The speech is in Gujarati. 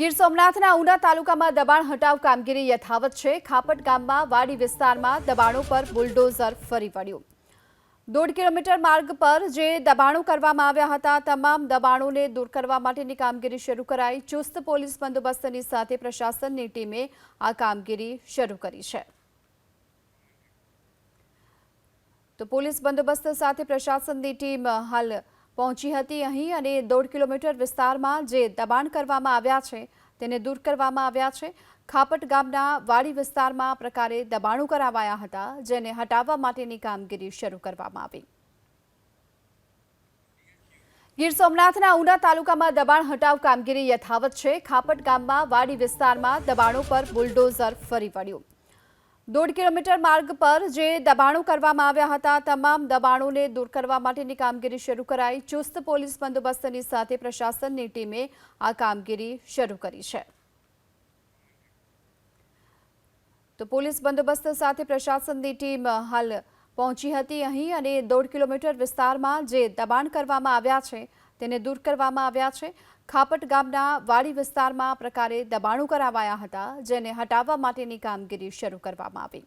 ગીર સોમનાથના ઉના તાલુકામાં દબાણ હટાવ કામગીરી યથાવત છે. ખાપટ ગામમાં વાડી વિસ્તારમાં દબાણો પર બુલડોઝર ફરી વળ્યું. દોઢ કિલોમીટર માર્ગ પર જે દબાણો કરવામાં આવ્યા હતા, તમામ દબાણોને દૂર કરવા માટેની કામગીરી શરૂ કરાઈ. ચુસ્ત પોલીસ બંદોબસ્તની સાથે પ્રશાસનની ટીમે આ કામગીરી શરૂ કરી છે. તો પોલીસ બંદોબસ્ત સાથે પ્રશાસનની ટીમ હાલ પહોંચી હતી. અહીં અને દોઢ કિલોમીટર વિસ્તારમાં જે દબાણ કરવામાં આવ્યા છે, તેને દૂર કરવામાં આવ્યા છે. ખાપટ ગામના વાડી વિસ્તારમાં પ્રકારે દબાણો કરાવાયા હતા, જેને હટાવવા માટેની કામગીરી શરૂ કરવામાં આવી. ગીર સોમનાથના ઉના તાલુકામાં દબાણ હટાવ કામગીરી યથાવત છે. ખાપટ ગામમાં વાડી વિસ્તારમાં દબાણો પર બુલડોઝર ફરી વળ્યું. દોઢ કિલોમીટર માર્ગ પર જે દબાણો કરવામાં આવ્યા હતા, તમામ દબાણોને દૂર કરવા માટેની કામગીરી શરૂ કરાઈ. ચુસ્ત પોલીસ બંદોબસ્તની સાથે પ્રશાસનની ટીમે આ કામગીરી શરૂ કરી છે. તો પોલીસ બંદોબસ્ત સાથે પ્રશાસનની ટીમ હાલ પહોંચી હતી. અહીં અને દોઢ કિલોમીટર વિસ્તારમાં જે દબાણ કરવામાં આવ્યા છે તેને દૂર કરવામાં આવ્યા છે. ખાપટ ગામના વાડી વિસ્તારમાં પ્રકારે દબાણો કરાવાયા હતા, જેને હટાવવા માટેની કામગીરી શરૂ કરવામાં આવી.